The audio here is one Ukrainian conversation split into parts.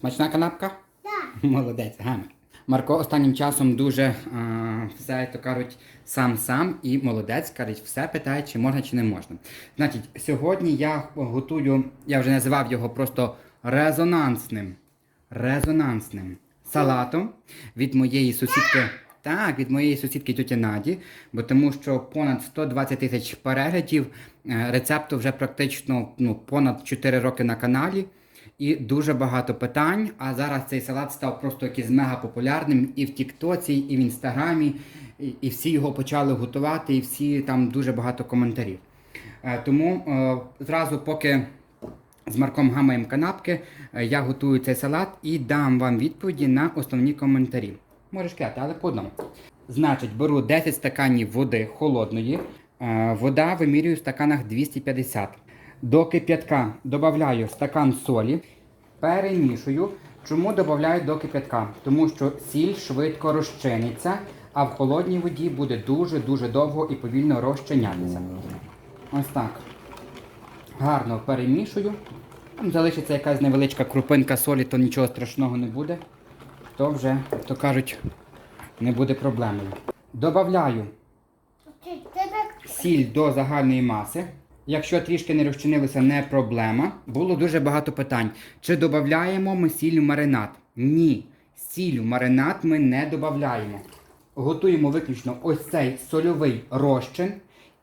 Смачна канапка? Так. Молодець, гаме. Марко останнім часом дуже е, все, то кажуть, сам-сам і молодець, кажуть, все питає, чи можна, чи не можна. Значить, сьогодні я готую, я вже називав його просто резонансним. Резонансним салатом від моєї сусідки. Так, від моєї сусідки тьоті Наді, бо тому що понад 120 тисяч переглядів е, рецепту вже практично ну, понад 4 роки на каналі. І дуже багато питань. А зараз цей салат став просто якийсь мега популярним і в Тіктоці, і в Інстаграмі, і, всі його почали готувати, і всі там дуже багато коментарів. Е, тому е, зразу, поки з Марком гамаємо канапки, е, я готую цей салат і дам вам відповіді на основні коментарі. Можеш кляти, але по одному. Значить, беру 10 стаканів води холодної. Вода вимірюю в стаканах 250. До кип'ятка додаю стакан солі, перемішую. Чому додаю до кип'ятка? Тому що сіль швидко розчиниться, а в холодній воді буде дуже-дуже довго і повільно розчинятися. Ось так. Гарно перемішую. Там залишиться якась невеличка крупинка солі, то нічого страшного не буде. То вже, то кажуть, не буде проблемою. Добавляю сіль до загальної маси. Якщо трішки не розчинилося, не проблема. Було дуже багато питань. Чи додаємо ми сіль в маринад? Ні. Сіль в маринад ми не додаємо. Готуємо виключно ось цей сольовий розчин.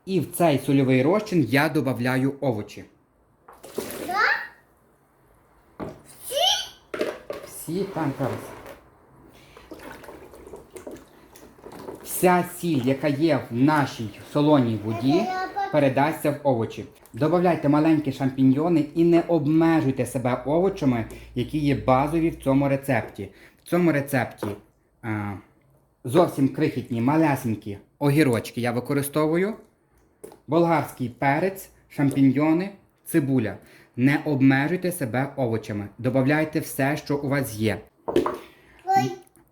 І в цей сольовий розчин я додаю овочі. Всі Всі, там зараз. Вся сіль, яка є в нашій солоній воді, передасться в овочі. Добавляйте маленькі шампіньйони і не обмежуйте себе овочами, які є базові в цьому рецепті. В цьому рецепті а, зовсім крихітні, малесенькі огірочки я використовую, болгарський перець, шампіньйони, цибуля. Не обмежуйте себе овочами. Добавляйте все, що у вас є.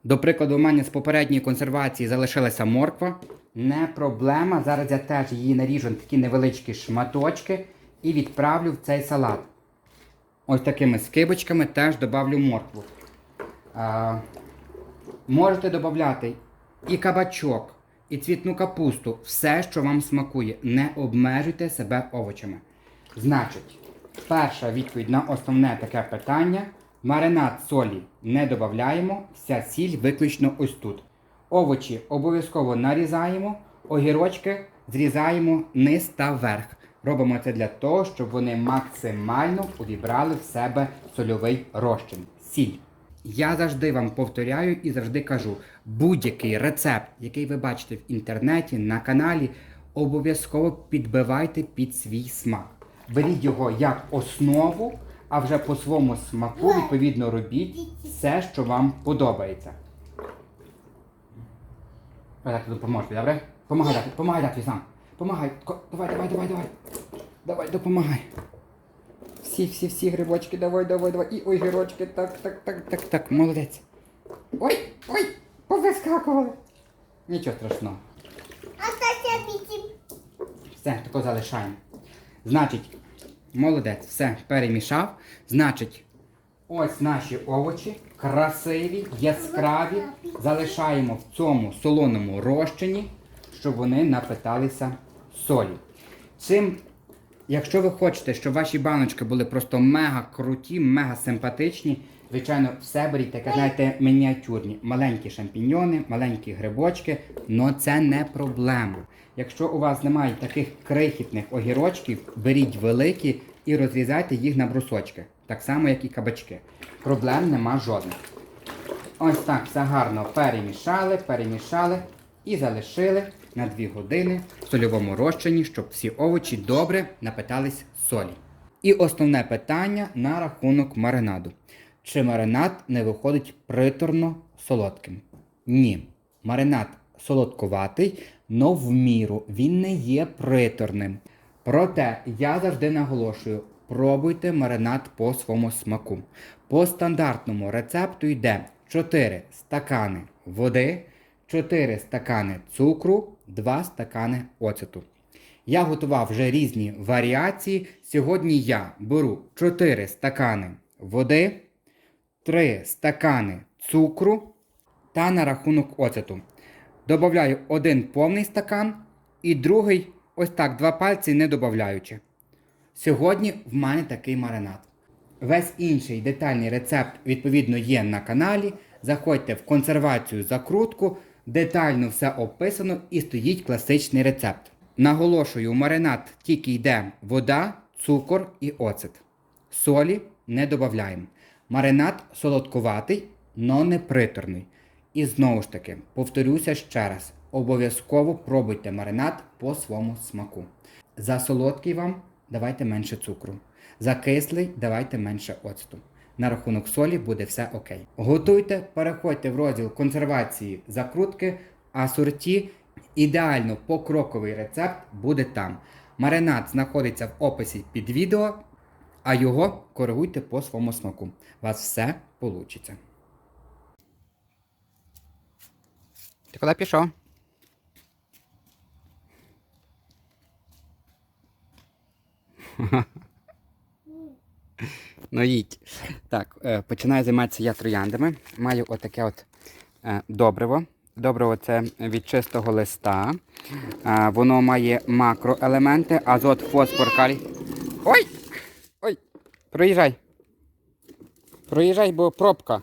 До прикладу, у мене з попередньої консервації залишилася морква. Не проблема. Зараз я теж її наріжу на такі невеличкі шматочки і відправлю в цей салат. Ось такими скибочками теж добавлю моркву. А, можете додати і кабачок, і цвітну капусту, все, що вам смакує. Не обмежуйте себе овочами. Значить, перша відповідь на основне таке питання. Маринад солі не додаємо, вся сіль виключно ось тут. Овочі обов'язково нарізаємо, огірочки зрізаємо низ та вверх. Робимо це для того, щоб вони максимально увібрали в себе сольовий розчин. Сіль. Я завжди вам повторяю і завжди кажу: будь-який рецепт, який ви бачите в інтернеті, на каналі, обов'язково підбивайте під свій смак. Беріть його як основу, а вже по своєму смаку відповідно робіть все, що вам подобається. Ти допоможеш, добре? Помагай дати, помагай дати сам. Помагай. Давай, давай, давай, давай. Давай, допомагай. Всі, всі, всі грибочки, давай, давай, давай. І ой, гірочки, так, так, так, так, так, молодець. Ой, ой, повискакували. Нічого страшного. а та ще. Все, тако залишаємо. Значить, молодець, все, перемішав. Значить, ось наші овочі, красиві, яскраві. Залишаємо в цьому солоному розчині, щоб вони напиталися солі. Цим, якщо ви хочете, щоб ваші баночки були просто мега круті, мега симпатичні, звичайно, все беріть таке, знаєте, мініатюрні. Маленькі шампіньйони, маленькі грибочки, але це не проблема. Якщо у вас немає таких крихітних огірочків, беріть великі і розрізайте їх на брусочки. Так само, як і кабачки. Проблем нема жодних. Ось так все гарно перемішали, перемішали і залишили на 2 години в сольовому розчині, щоб всі овочі добре напитались солі. І основне питання на рахунок маринаду. Чи маринад не виходить приторно солодким? Ні. Маринад солодкуватий, но в міру він не є приторним. Проте я завжди наголошую: пробуйте маринад по своєму смаку. По стандартному рецепту йде 4 стакани води, 4 стакани цукру, 2 стакани оцету. Я готував вже різні варіації. Сьогодні я беру 4 стакани води, 3 стакани цукру та на рахунок оцету. Добавляю один повний стакан і другий ось так, два пальці не додаючи. Сьогодні в мене такий маринад. Весь інший детальний рецепт, відповідно, є на каналі. Заходьте в консервацію закрутку, детально все описано і стоїть класичний рецепт. Наголошую, в маринад тільки йде вода, цукор і оцет. Солі не додаємо. Маринад солодкуватий, но не приторний. І знову ж таки, повторюся ще раз: обов'язково пробуйте маринад по своєму смаку. За солодкий вам давайте менше цукру. За кислий давайте менше оцту. На рахунок солі буде все окей. Готуйте, переходьте в розділ консервації закрутки, а сорті ідеально покроковий рецепт буде там. Маринад знаходиться в описі під відео, а його коригуйте по своєму смаку. У вас все вийде. Ти куди пішов? Ну їдь. Так, е, починаю займатися я трояндами. Маю отаке от е, добриво. Добриво це від чистого листа. Е, воно має макроелементи, азот, фосфор, калій. Ой! Ой! Проїжджай. Проїжджай, бо пробка.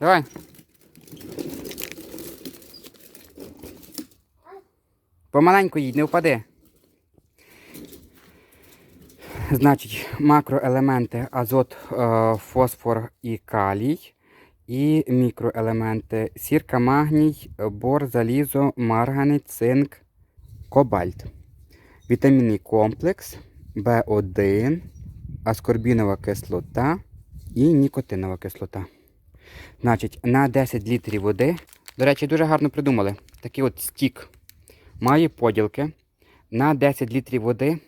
Давай. Помаленьку їдь, не впади. Значить, макроелементи азот, е, фосфор і калій. І мікроелементи сірка, магній, бор, залізо, марганець, цинк, кобальт. Вітамінний комплекс, В1, аскорбінова кислота і нікотинова кислота. Значить, на 10 літрів води. До речі, дуже гарно придумали. Такий от стік має поділки. На 10 літрів води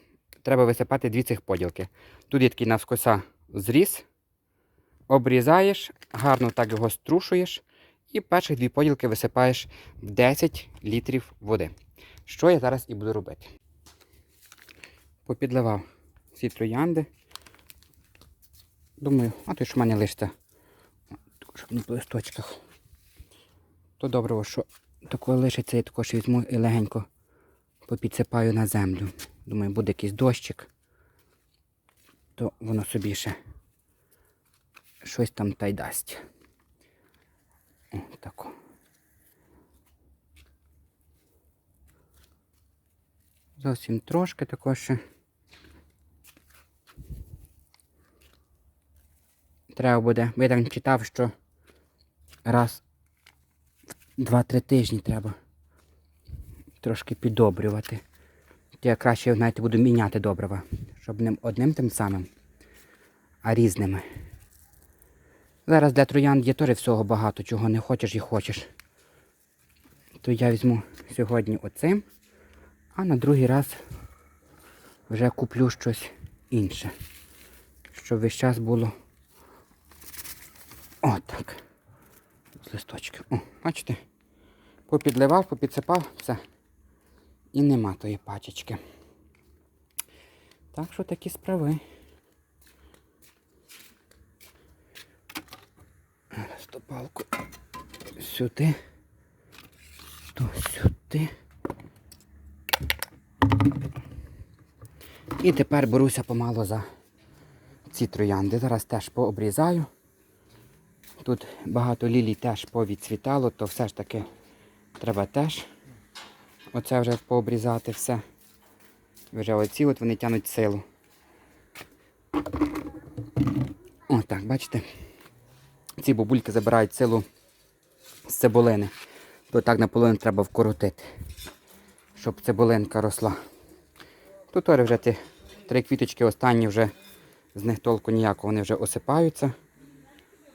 треба висипати дві цих поділки. Тут є такий навскоса зріз, обрізаєш, гарно так його струшуєш, і перші дві поділки висипаєш в 10 літрів води. Що я зараз і буду робити. Попідливав ці троянди. Думаю, а то що в мене лишиться, щоб не по листочках. То добре, що такого лишиться, я також візьму і легенько попідсипаю на землю. Думаю, буде якийсь дощик, то воно собі ще щось там та й дасть. О, тако. Зовсім трошки також ще. Треба буде, я там читав, що раз 2-3 тижні треба трошки піддобрювати. То я краще, знаєте, буду міняти добрива, щоб не одним тим самим, а різними. Зараз для троянд є теж всього багато, чого не хочеш і хочеш. То я візьму сьогодні оцим, а на другий раз вже куплю щось інше. Щоб весь час було отак. З листочки. О, бачите? Попідливав, попідсипав, все. І нема тої пачечки. Так що такі справи. Ту палку сюди, то сюди. І тепер беруся помало за ці троянди. Зараз теж пообрізаю. Тут багато лілій теж повідцвітало, то все ж таки треба теж оце вже пообрізати все. Вже оці от вони тянуть силу. О, так, бачите? Ці бабульки забирають силу з цибулини. То так наполовину треба вкоротити, щоб цибулинка росла. Тут вже ті три квіточки останні вже з них толку ніякого, вони вже осипаються.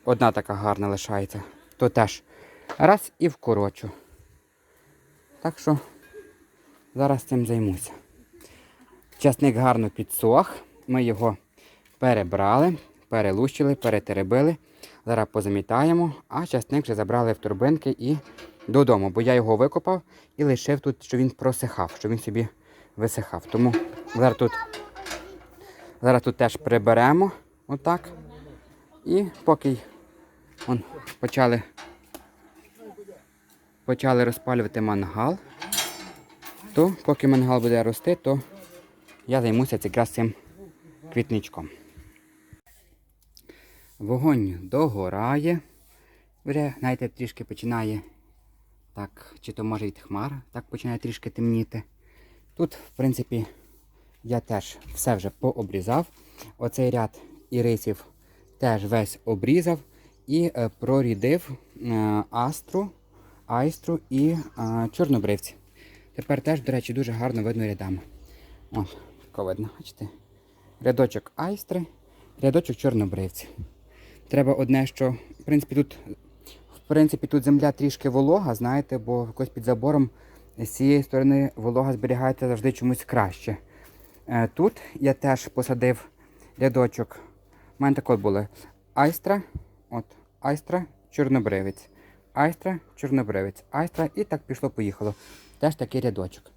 Одна така гарна лишається. То теж раз і вкорочу. Так що зараз цим займуся. Часник гарно підсох. Ми його перебрали, перелущили, перетеребили. Зараз позамітаємо, а часник вже забрали в турбинки і додому, бо я його викопав і лишив тут, щоб він просихав, щоб він собі висихав. Тому зараз тут, зараз тут теж приберемо отак. І поки Он, почали, почали розпалювати мангал. То поки мангал буде рости, то я займуся якраз цим квітничком. Вогонь догорає. Вже, знаєте, трішки починає так, чи то може від хмар, так починає трішки темніти. Тут, в принципі, я теж все вже пообрізав. Оцей ряд ірисів теж весь обрізав і е, прорідив е, астру, айстру і е, чорнобривці. Тепер теж, до речі, дуже гарно видно рядами. От, тако видно, бачите? Рядочок айстри, рядочок чорнобривці. Треба одне, що, в принципі, тут, в принципі, тут земля трішки волога, знаєте, бо якось під забором з цієї сторони волога зберігається завжди чомусь краще. Тут я теж посадив рядочок. У мене таке було айстра, от, айстра, чорнобривець, айстра, чорнобривець, айстра, і так пішло-поїхало. Теж такий рядочок.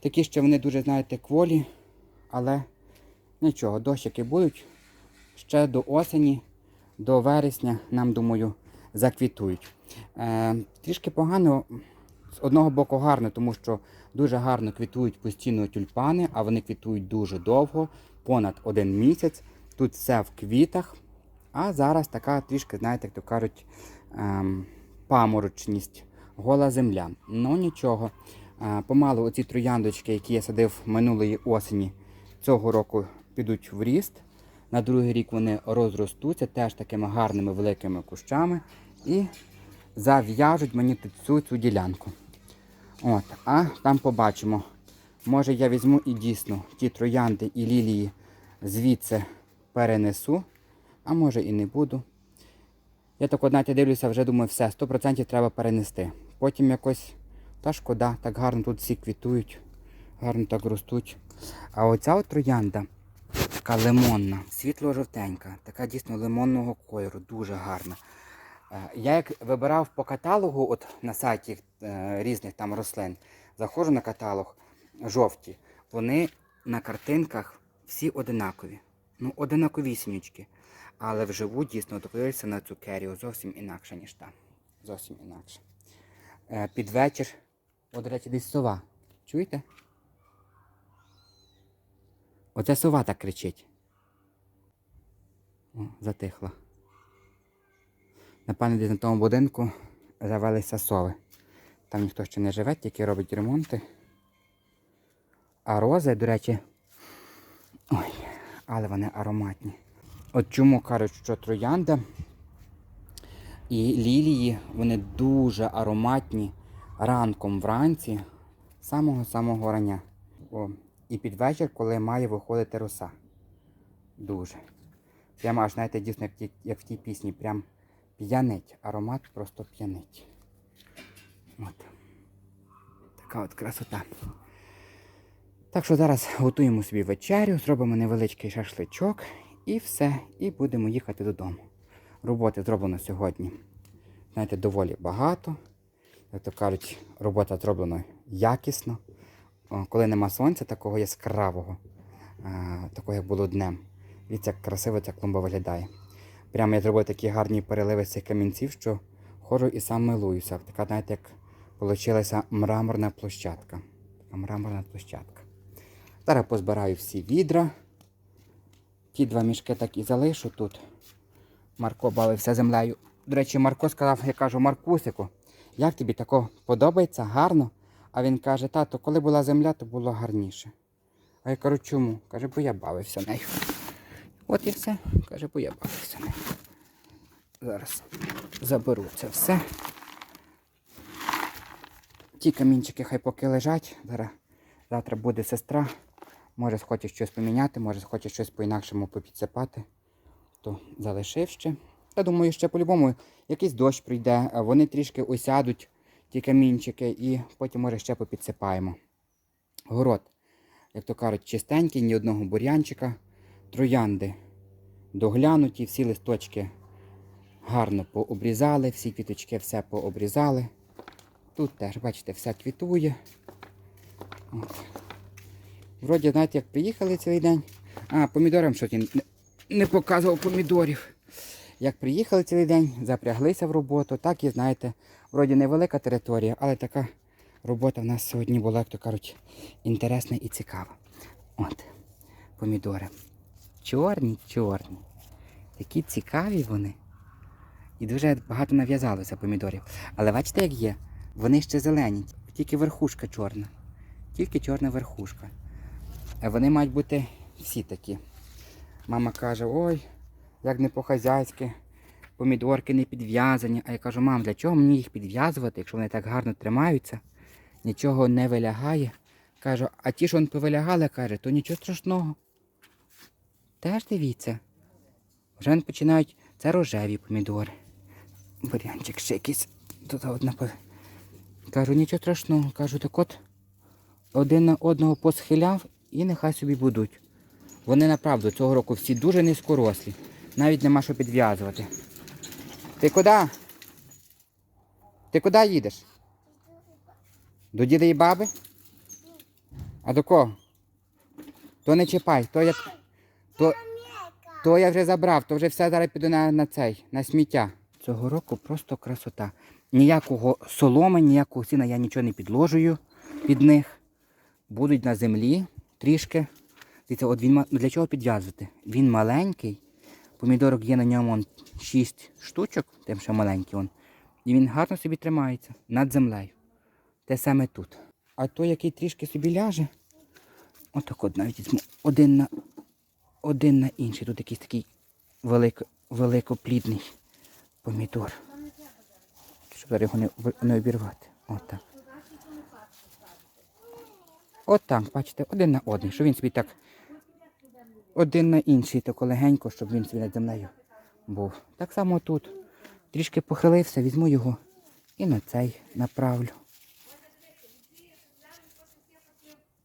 Такі ще вони дуже, знаєте, кволі, але нічого, дощики будуть. Ще до осені, до вересня, нам, думаю, заквітують. Е, трішки погано, з одного боку гарно, тому що дуже гарно квітують постійно тюльпани, а вони квітують дуже довго, понад один місяць. Тут все в квітах. А зараз така трішки, знаєте, як то кажуть, ем, паморочність, гола земля. Ну нічого. Е, помалу оці трояндочки, які я садив минулої осені, цього року підуть в ріст. На другий рік вони розростуться теж такими гарними великими кущами і зав'яжуть мені цю, цю ділянку. От, а там побачимо. Може я візьму і дійсно ті троянди і лілії звідси перенесу, а може і не буду. Я так одна дивлюся, вже думаю, все, 100% треба перенести. Потім якось, та шкода, так гарно тут всі квітують, гарно так ростуть. А оця от троянда, така лимонна, світло-жовтенька, така дійсно лимонного кольору, дуже гарна. Е, Я як вибирав по каталогу, от на сайті е, різних там рослин, заходжу на каталог жовті, вони на картинках всі одинакові. Ну, одинаковісінючки. Але вживу дійсно дивишся на цукерію зовсім інакше, ніж там. Зовсім інакше. Е, під вечір, от, до речі, десь сова. Чуєте? Оце сова так кричить. О, затихла. Напевно, десь на тому будинку завелися сови. Там ніхто ще не живе, тільки робить ремонти. А рози, до речі, ой, але вони ароматні. От чому кажуть, що троянда і лілії, вони дуже ароматні ранком вранці, самого-самого рання. О, і під вечір, коли має виходити роса. Дуже. Прямо аж, знаєте, дійсно, як, як в тій пісні, прям п'янить. Аромат просто п'янить. От. Така от красота. Так що зараз готуємо собі вечерю, зробимо невеличкий шашличок і все. І будемо їхати додому. Роботи зроблено сьогодні. Знаєте, доволі багато. Як то кажуть, робота зроблена якісно. Коли нема сонця такого яскравого, такого як було днем. Дивіться, як красиво ця клумба виглядає. Прямо я зробив такі гарні переливи цих камінців, що ходжу і сам милуюся. Така, знаєте, як вийшла мраморна площадка. Така мраморна площадка. Зараз позбираю всі відра. Ті два мішки так і залишу тут. Марко бавився землею. До речі, Марко сказав, я кажу, Маркусику, як тобі тако подобається, гарно? А він каже, тато, коли була земля, то було гарніше. А я кажу, чому? Каже, бо я бавився нею. От і все. Каже, бо я бавився нею. Зараз заберу це все. Ті камінчики хай поки лежать. Зараз завтра буде сестра. Може схоче щось поміняти, може схоче щось по-інакшому попідсипати. То залишив ще. Я думаю, ще по-любому якийсь дощ прийде, вони трішки осядуть, ті камінчики, і потім, може, ще попідсипаємо. Город, як то кажуть, чистенький, ні одного бур'янчика. Троянди доглянуті, всі листочки гарно пообрізали, всі квіточки все пообрізали. Тут теж, бачите, все квітує. От. Вроді, знаєте, як приїхали цілий день. А, помідорам щось не, не показував помідорів. Як приїхали цілий день, запряглися в роботу, так і знаєте, вроді невелика територія, але така робота в нас сьогодні була, як то кажуть, інтересна і цікава. От, помідори. Чорні, чорні. Такі цікаві вони. І дуже багато нав'язалося помідорів. Але бачите, як є? Вони ще зелені, тільки верхушка чорна. Тільки чорна верхушка. А вони мають бути всі такі. Мама каже, ой, як не по-хазяйськи, помідорки не підв'язані. А я кажу, мам, для чого мені їх підв'язувати, якщо вони так гарно тримаються, нічого не вилягає. Кажу, а ті, що вони повилягали, каже, то нічого страшного. Теж дивіться. Вже починають. Це рожеві помідори. Бурянчик ще якийсь. Тут одна. Кажу, нічого страшного. Кажу, так от один на одного посхиляв і нехай собі будуть. Вони направду цього року всі дуже низькорослі. Навіть нема що підв'язувати. Ти куди? Ти куди їдеш? До діда і баби? А до кого? То не чіпай, то я, то, то я вже забрав, то вже все зараз піду на, на цей, на сміття. Цього року просто красота. Ніякого соломи, ніякого сіна я нічого не підложую під них. Будуть на землі трішки. Дивіться, от він для чого підв'язувати? Він маленький. Помідорок є на ньому он, 6 штучок, тим що маленький он. І він гарно собі тримається над землею. Те саме тут. А той, який трішки собі ляже, отак от навіть один на, один на інший. Тут якийсь такий велико, великоплідний помідор. Щоб зараз його не, не обірвати. Отак. От бачите, один на один, щоб він собі так один на інший, тако легенько, щоб він собі над землею був. Так само тут. Трішки похилився, візьму його і на цей направлю.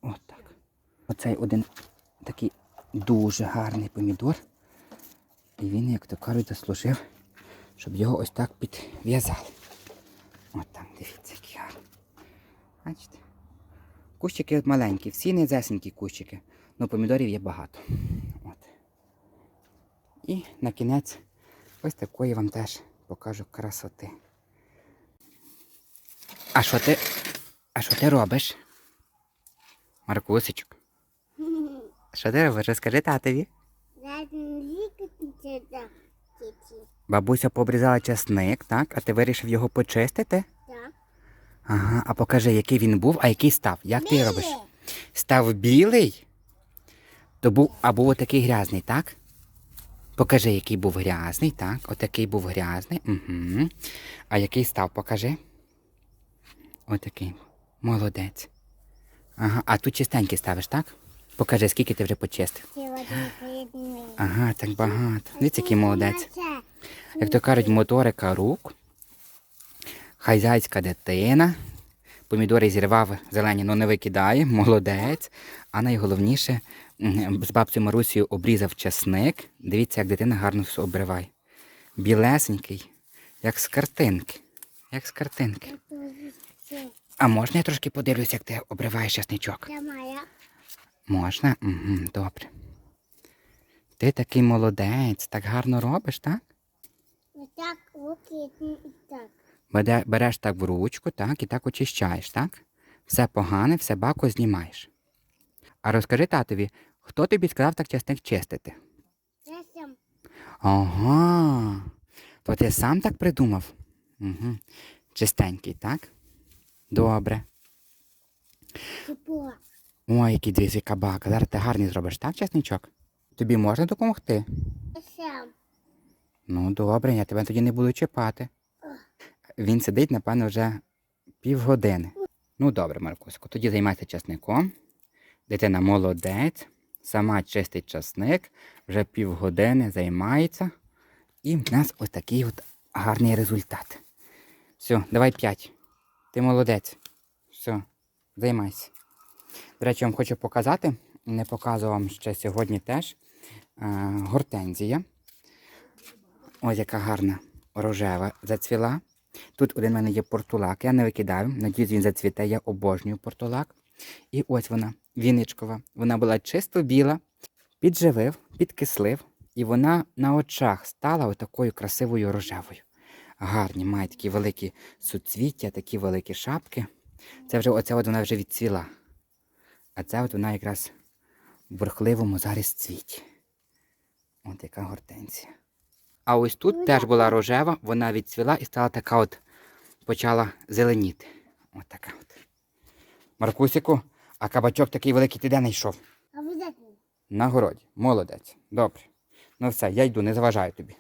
От. Оцей один такий дуже гарний помідор. І він, як то кажуть, заслужив, щоб його ось так підв'язали. От там, дивіться, який гарний. Бачите? Кущики маленькі, всі незесенькі кущики. але помідорів є багато. От. І на кінець ось такої вам теж покажу красоти. А що ти? А що ти робиш? Маркусичок. Що ти робиш? Розкажи татові. Бабуся пообрізала часник, так? А ти вирішив його почистити? Ага, а покажи, який він був, а який став. Як ти робиш? Став білий? То був, а був отакий грязний, так? Покажи, який був грязний, так? Отакий був грязний. Угу. А який став, покажи. Отакий. Молодець. Ага, а тут чистенький ставиш, так? Покажи, скільки ти вже почистив. Ага, так багато. Дивіться, який молодець. Як то кажуть, моторика рук. Хазяйська дитина. Помідори зірвав зелені, але не викидає, молодець. А найголовніше, з бабцею Марусею обрізав часник. Дивіться, як дитина гарно все обриває. Білесенький, як з картинки. Як з картинки. А можна я трошки подивлюся, як ти обриваєш часничок? Можна? Угу, добре. Ти такий молодець, так гарно робиш, так? Отак, руки і так. Бере- Береш так в ручку, так, і так очищаєш, так? Все погане, все бако знімаєш. А розкажи татові, хто тобі сказав так часник чистити? Це сам. Ага. То ти сам так придумав? Угу. Чистенький, так? Добре. Тепло. Ой, який двізі кабак. Зараз ти гарний зробиш, так, часничок? Тобі можна допомогти? Сам. Ну, добре, я тебе тоді не буду чіпати. Він сидить, напевно, вже півгодини. Ну, добре, Маркусику, тоді займайся часником. Дитина молодець, сама чистить часник, вже півгодини займається. І в нас ось такий от гарний результат. Все, давай п'ять. Ти молодець. Все, займайся. До речі, вам хочу показати, не показував ще сьогодні теж. е, гортензія. Ось яка гарна рожева зацвіла. Тут один в мене є портулак, я не викидаю. Надіюсь, він зацвіте, я обожнюю портулак. І ось вона, віничкова. Вона була чисто біла, підживив, підкислив І вона на очах стала отакою красивою рожевою. Гарні, має такі великі суцвіття, такі великі шапки. Це вже оця от вона вже відцвіла. А це от вона якраз в бурхливому зараз цвіті. От яка гортензія. А ось тут теж була рожева, вона відцвіла і стала така от, почала зеленіти. От така от. Маркусику, а кабачок такий великий ти де не йшов? На городі. Молодець. Добре. Ну все, я йду, не заважаю тобі.